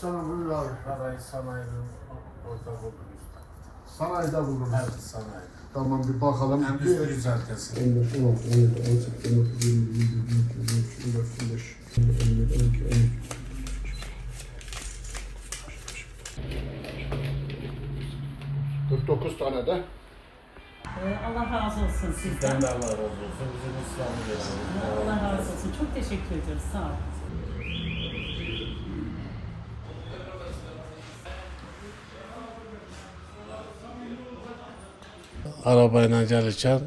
Sana buyur abi. Parayı sanayinin orada buldum. Sanayide buldum. Evet sanayide. Tamam bir bakalım. Endüstri düzeltesi. 15, 16, 17, 18, 19, 20, 21, 22, 23, 24, 25, 27, 12, 13. ...49 tane de Ee, Allah razı olsun sizden. Ben de Allah razı olsun. Bizim İslam'ı Allah razı olsun. Çok teşekkür ediyoruz. Sağ olun. Arabayla gelirken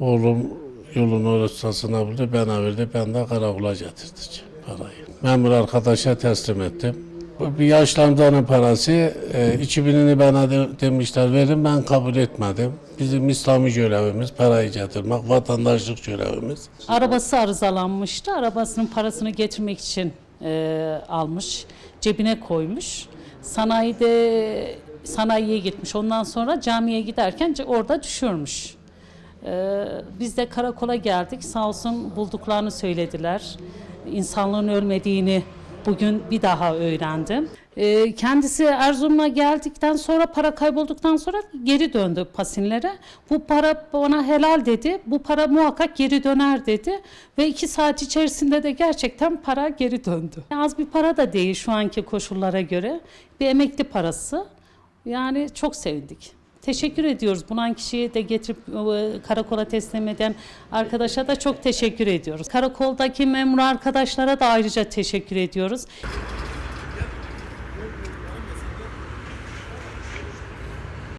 oğlum yolun ortasına buldu, bana verdi, ben de karakola getirdik parayı. Memur arkadaşa teslim ettim. Bu bir yaşlandığının parası, e, 2000'ini bana de- demişler verin, ben kabul etmedim. Bizim İslami görevimiz parayı getirmek, vatandaşlık görevimiz. Arabası arızalanmıştı. Arabasının parasını getirmek için e, almış. Cebine koymuş. Sanayide sanayiye gitmiş. Ondan sonra camiye giderken orada düşürmüş. Ee, biz de karakola geldik. Sağ olsun bulduklarını söylediler. İnsanlığın ölmediğini bugün bir daha öğrendim. Ee, kendisi Erzurum'a geldikten sonra para kaybolduktan sonra geri döndü Pasinlere. Bu para bana helal dedi. Bu para muhakkak geri döner dedi. Ve iki saat içerisinde de gerçekten para geri döndü. Az bir para da değil şu anki koşullara göre. Bir emekli parası. Yani çok sevindik. Teşekkür ediyoruz. Bulan kişiyi de getirip e, karakola teslim eden arkadaşa da çok teşekkür ediyoruz. Karakoldaki memur arkadaşlara da ayrıca teşekkür ediyoruz.